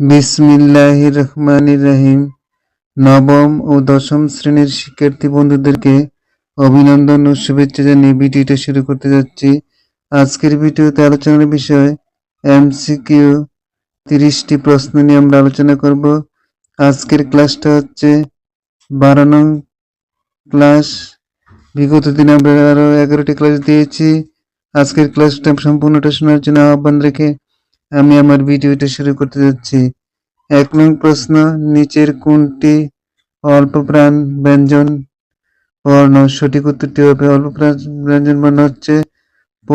বিসমিল্লাহির রহমানির রহিম নবম ও দশম শ্রেণির শিক্ষার্থী বন্ধুদেরকে অভিনন্দন ও শুভেচ্ছা জানিয়ে ভিডিওটা শুরু করতে যাচ্ছি। আজকের ভিডিওতে আলোচনার বিষয় এমসিকিউ তিরিশটি প্রশ্ন নিয়ে আমরা আলোচনা করব। আজকের ক্লাসটা হচ্ছে বারো নং ক্লাস। বিগত দিনে আমরা আরও এগারোটি ক্লাস দিয়েছি। আজকের ক্লাসটা সম্পূর্ণটা শোনার জন্য আহ্বান রেখে আমি আমার ভিডিওটা শুরু করতে যাচ্ছি। এক নং প্রশ্ন, নিচের কোনটি অল্প প্রাণ ব্যঞ্জন? বর্ণ, সঠিক উত্তরটি হবে অল্প প্রাণ ব্যঞ্জন বর্ণ হচ্ছে প।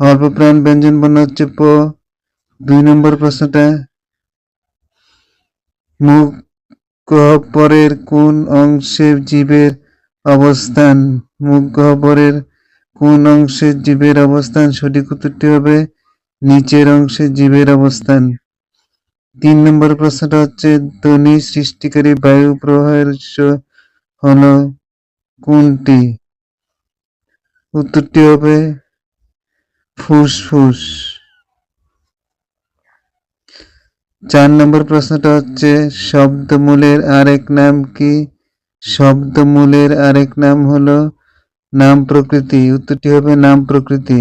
অল্প প্রাণ ব্যঞ্জন বর্ণ হচ্ছে প। দুই নম্বর প্রশ্নটা, মুখ গহ্বরের কোন অংশে জীবের অবস্থান? মুখ কোন অংশে জীবের অবস্থান সঠিক উত্তরটি হবে নিচের অংশে জীবের অবস্থান। তিন নম্বর প্রশ্নটা হচ্ছে, ধ্বনি সৃষ্টিকারী বায়ু প্রবাহের উৎস হলো কোনটি? উত্তরটি হবে ফুসফুস। চার নম্বর প্রশ্নটা হচ্ছে, শব্দমূলের আরেক নাম কি? শব্দমূলের আরেক নাম হলো নাম প্রকৃতি, উত্তরটি হবে নাম প্রকৃতি।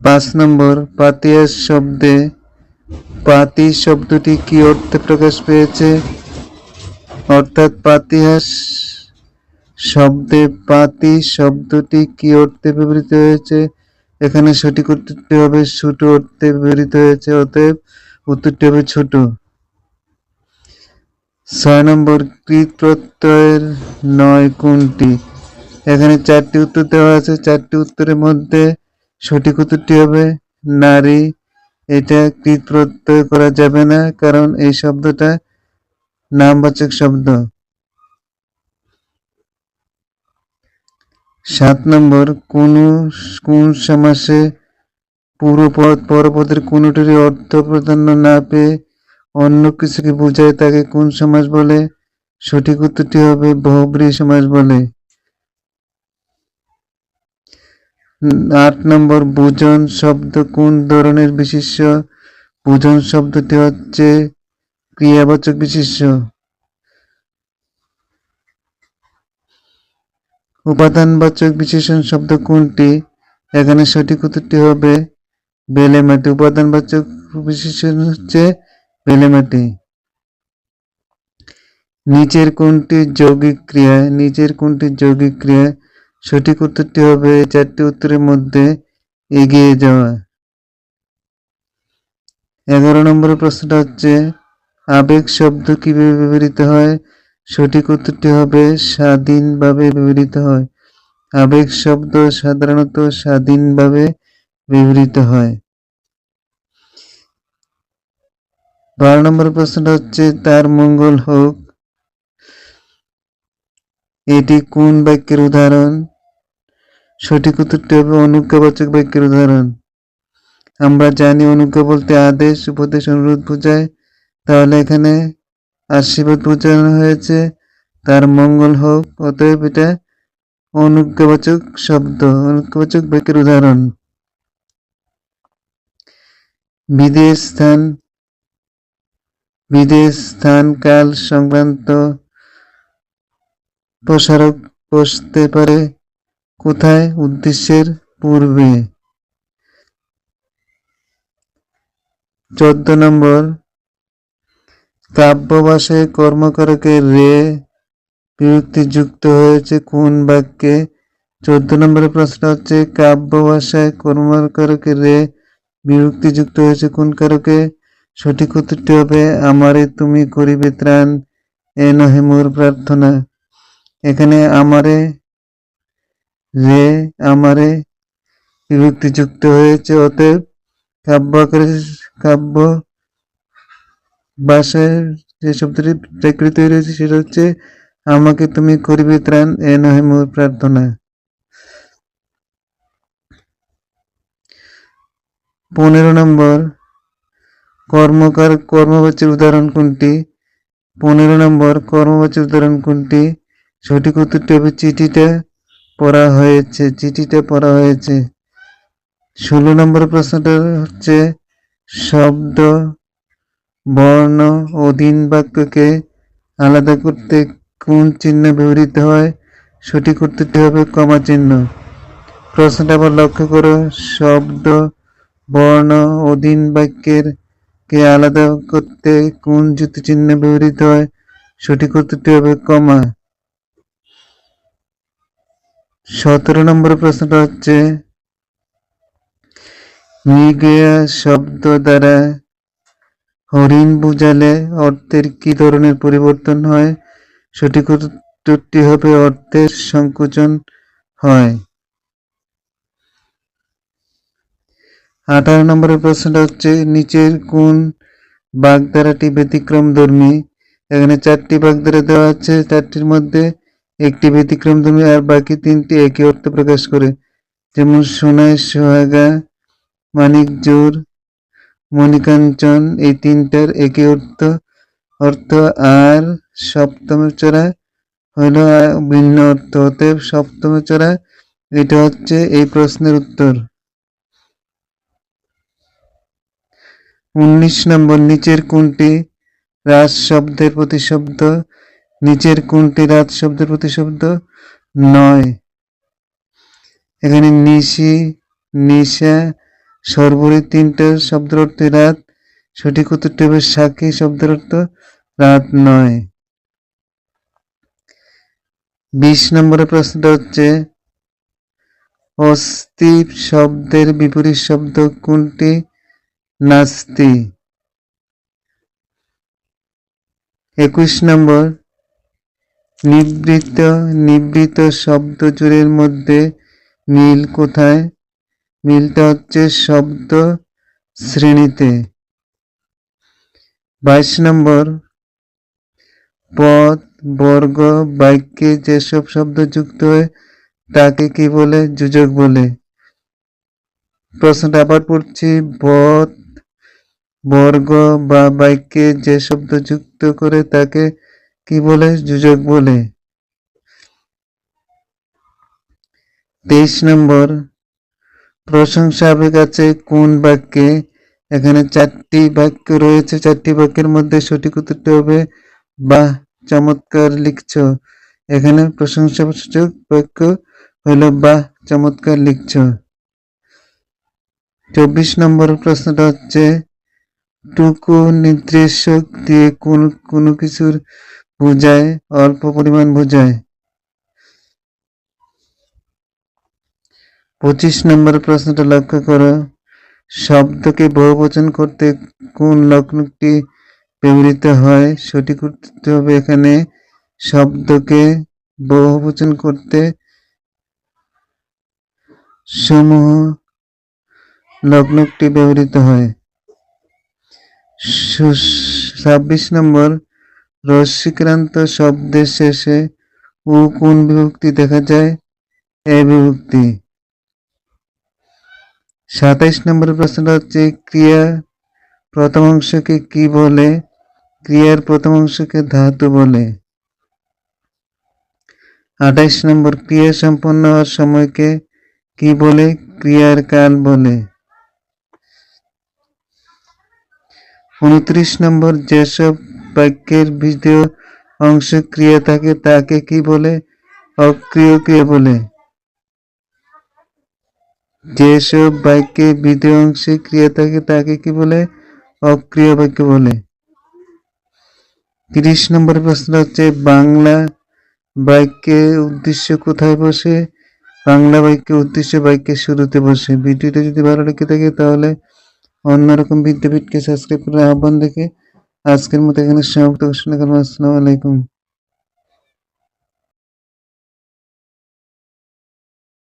পাঁচ নম্বর, পাতিয়াস শব্দে, পাতি শব্দটি কি অর্থে প্রকাশ পেয়েছে? অর্থাৎ পাতিহাস শব্দে পাতি শব্দটি কি অর্থে ব্যবহৃত হয়েছে? এখানে সঠিক উত্তরটি হবে ছোট অর্থে ব্যবহৃত হয়েছে, অতএব উত্তরটি হবে ছোট। ছয় নম্বর কৃত প্রত্যয়ের নয় কোনটি? এখানে চারটি উত্তর দেওয়া আছে। চারটি উত্তরের মধ্যে সঠিক উত্তরটি হবে নারী। এটা কৃত প্রত্যয় করা যাবে না, কারণ এই শব্দটা নামবাচক শব্দ। সাত নম্বর, কোন কোন সমাসে পূর্বপদ পরপদের কোনটির অর্থ প্রাধান্য না পেয়ে অন্য কিছুকে বোঝায় তাকে কোন সমাজ বলে? সঠিক উত্তরটি হবে বহুব্রী সমাজ বলে। আট নম্বর বুজন শব্দ কোন ধরনের বিশেষ্য? বুজন শব্দটি হচ্ছে ক্রিয়াবাচক বিশেষ্য। উপাদানবাচক বিশেষণ শব্দ কোনটি? এখানে সঠিক উত্তরটি হবে বেলেমাটি। উপাদানবাচক বিশেষণ হচ্ছে বেলেমাটি নিচের কোনটি যৌগিক ক্রিয়া নিচের কোনটি যৌগিক ক্রিয়া সঠিক উত্তরটি হবে চারটি উত্তরের মধ্যে এগিয়ে যাওয়া। এগারো নম্বর প্রশ্নটা হচ্ছে, আবেগ শব্দ কীভাবে ব্যবহৃত হয়? সঠিক উত্তরটি হবে স্বাধীনভাবে ব্যবহৃত হয়। আবেগ শব্দ সাধারণত স্বাধীনভাবে ব্যবহৃত হয়। বারো নম্বর প্রশ্নটা হচ্ছে, তার মঙ্গল হোক। এটি কোন বাক্যের উদাহরণ? সঠিক উত্তরটি হবে অনুজ্ঞাবাচক বাক্যের উদাহরণ। আমরা জানি অনুজ্ঞা বলতে আদেশ, উপদেশ, অনুরোধ বোঝায়। তাহলে এখানে আশীর্বাদ বোঝানো হয়েছে, তার মঙ্গল হোক। অতএব এটা অনুজ্ঞাবাচক শব্দ, অনুজ্ঞাবাচক বাক্যের উদাহরণ। বিদেশ স্থান বিদেশ স্থান কাল সংক্রান্ত প্রসারক বসতে পারে কোথায় উদ্দেশ্যের পূর্বে? চোদ্দ নম্বর। কাব্য ভাষায় কর্মকারকের রে বিভক্তি যুক্ত হয়েছে কোন বাক্যে? চোদ্দ নম্বরের প্রশ্ন হচ্ছে কাব্য ভাষায় কর্মকারকের রে বিভক্তি যুক্ত হয়েছে কোন কারকে? সঠিক উত্তরটি হবে, আমারে তুমি করিবে ত্রাণ, এ নহে মোর প্রার্থনা। এখানে আমারে রে আমারে বিভক্তি যুক্ত হয়েছে, অতএব কাব্য আকারে কাব্য ভাষায় যে শব্দটি প্রাকৃত রয়েছে, সেটা হচ্ছে, আমাকে তুমি করিবে ত্রাণ, এ নহে মোর প্রার্থনা। পনেরো নম্বর কর্মকার, কর্মবাচীর উদাহরণ কোনটি? পনেরো নম্বর, কর্মবাচীর উদাহরণ কোনটি? সঠিক উত্তরটি হবে চিঠিটা পড়া হয়েছে চিঠিটা পড়া হয়েছে। ষোলো নম্বর প্রশ্নটা হচ্ছে শব্দ, বর্ণ ও দিন বাক্যকে আলাদা করতে কোন চিহ্ন ব্যবহৃত হয়? সঠিক উত্তরটি হবে কমা চিহ্ন। প্রশ্নটা আবার লক্ষ্য করো, শব্দ, বর্ণ ও দিন বাক্যের কে আলাদা করতে কোন যুক্তি চিহ্ন ব্যবহৃত হয়, সঠিক উত্তরটি হবে কমা। সতেরো নম্বর প্রশ্নটা হচ্ছে, মৃগয়া শব্দ দ্বারা হরিণ বুঝালে অর্থের কি ধরনের পরিবর্তন হয়? সঠিক উত্তরটি হবে অর্থের সংকোচন হয়। আঠারো নম্বরের প্রশ্নটা হচ্ছে, নিচের কোন বাগধারাটি ব্যতিক্রম ধর্মী? এখানে চারটি বাগধারা দেওয়া আছে, চারটির মধ্যে একটি ব্যতিক্রম ধর্মী আর বাকি তিনটি একই অর্থ প্রকাশ করে। যেমন সোনায় সোহাগা, মানিক, জোর, মণিকাঞ্চন, এই তিনটার একই অর্থ। অর্থ আর সপ্তম চড়া হলো ভিন্ন অর্থ। অতএব সপ্তম চড়া এটা হচ্ছে এই প্রশ্নের উত্তর। উনিশ নম্বর, নিচের কোনটি? রাজ শব্দের প্রতিশব্দ। নিচের কোনটি রাজ শব্দের প্রতিশব্দ? নয়। এখানে নিশি, নিশা সর্বরি তিনটা শব্দের অর্থ রাত। সঠিক উত্তরটি হবে সাক্ষী শব্দের অর্থ রাত নয়। বিশ নম্বরের প্রশ্নটা হচ্ছে অস্থি শব্দের বিপরীত শব্দ কোনটি? নাস্তি। একুশ নম্বর নিবৃত নিবৃত শব্দ জোড়ের মধ্যে মিল কোথায়? মিলটা হচ্ছে শব্দ শ্রেণীতে। বাইশ নম্বর, পদ, বর্গ, বাক্যে যেসব শব্দ যুক্ত হয়, তাকে কি বলে? যোজক বলে। প্রশ্নটা আবার পড়ছি পদ বর্গ বা বাক্যে যে শব্দ যুক্ত করে তাকে কি বলে? যোজক বলে। তেইশ নম্বর, প্রশংসা আছে কোন বাক্যে? এখানে চারটি বাক্য রয়েছে। চারটি বাক্যের মধ্যে সঠিক উত্তরটি হবে, বাহ, চমৎকার লিখছ। এখানে প্রশংসাসূচক বাক্য হলো, বাহ, চমৎকার লিখছ। চব্বিশ নম্বর প্রশ্নটা হচ্ছে টুকু নির্দেশক দিয়ে কোন, কোনো কিছুর বোঝায় অল্প পরিমাণ বোঝায় পঁচিশ নম্বর প্রশ্নটা লক্ষ্য করো। শব্দকে বহুবচন করতে কোন লক্ষণটি ব্যবহৃত হয়? সঠিক উত্তর হবে এখানে শব্দকে বহুবচন করতে সমূহ লগ্নটি ব্যবহৃত হয়। ছাব্বিশ নম্বর রশ্মিক্রান্ত শব্দের শেষে ও কোন বিভক্তি দেখা যায়? এ বিভক্তি। সাতাইশ নম্বর প্রশ্নটা হচ্ছে, ক্রিয়া প্রথম অংশকে কি বলে? ক্রিয়ার প্রথম অংশকে ধাতু বলে। আঠাইশ নম্বর, ক্রিয়া সম্পন্ন হওয়ার সময়কে কি বলে? ক্রিয়ার কাল বলে। উনত্রিশ নম্বর যেসব বাক্যের দ্বিতীয় অংশ ক্রিয়া থাকে, তাকে কি বলে? অক্রিয় ক্রিয়া বলে? যেসব বাক্যে দ্বিতীয় অংশে ক্রিয়া থাকে, তাকে কি বলে? অক্রিয় বাক্য বলে। তিরিশ নম্বর প্রশ্ন হচ্ছে, বাংলা বাক্যে উদ্দেশ্য কোথায় বসে? বাংলা বাক্যে উদ্দেশ্য বাক্যের শুরুতে বসে। ভিডিওটা যদি ভালো লেগে থাকে, তাহলে অন্যরকম বিদ্যাপীঠকে সাবস্ক্রাইব করার আহ্বান দেখে। আজকের মতো এখানে সমাপ্ত ঘোষণা করব আসসালামু আলাইকুম।